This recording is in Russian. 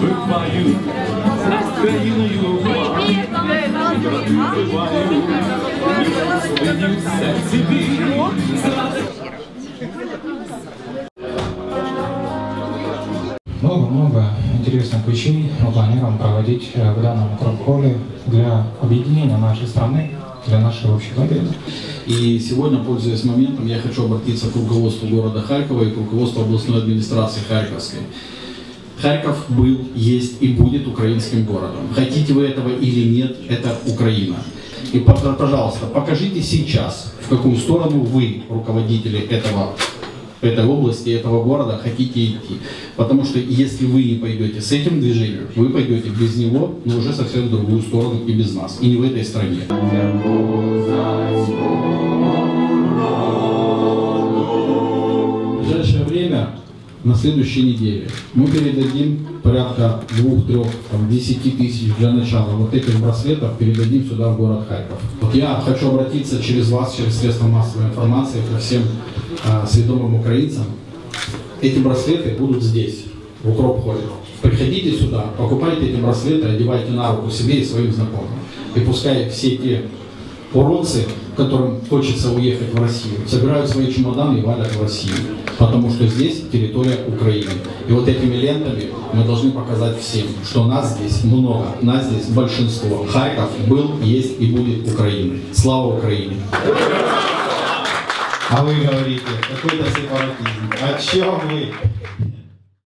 випаю, над країною буваю, свої в серці біль, заради Много-много интересных вещей мы планируем проводить э, в данном укроп-холле для объединения нашей страны, для нашей общей победы. И сегодня, пользуясь моментом, я хочу обратиться к руководству города Харькова и к руководству областной администрации Харьковской. Харьков был, есть и будет украинским городом. Хотите вы этого или нет, это Украина. И, пожа- пожалуйста, покажите сейчас, в какую сторону вы, руководители этого, этой области, этого города, хотите идти. Потому что если вы не пойдете с этим движением, вы пойдете без него, но уже совсем в другую сторону и без нас. И не в этой стране. На следующей неделе, мы передадим порядка двух-трех, там, десяти тысяч для начала вот этих браслетов, передадим сюда, в город Харьков. Вот я хочу обратиться через вас, через средства массовой информации, ко всем а, сведомым украинцам. Эти браслеты будут здесь, в укроп-холле. Приходите сюда, покупайте эти браслеты, одевайте на руку себе и своим знакомым. И пускай все те уродцы, которым хочется уехать в Россию, собирают свои чемоданы и валят в Россию. Потому что здесь территория Украины. И вот этими лентами мы должны показать всем, что нас здесь много, нас здесь большинство. Харьков был, есть и будет Украиной. Слава Украине! А вы говорите, какой-то сепаратизм. О чем вы?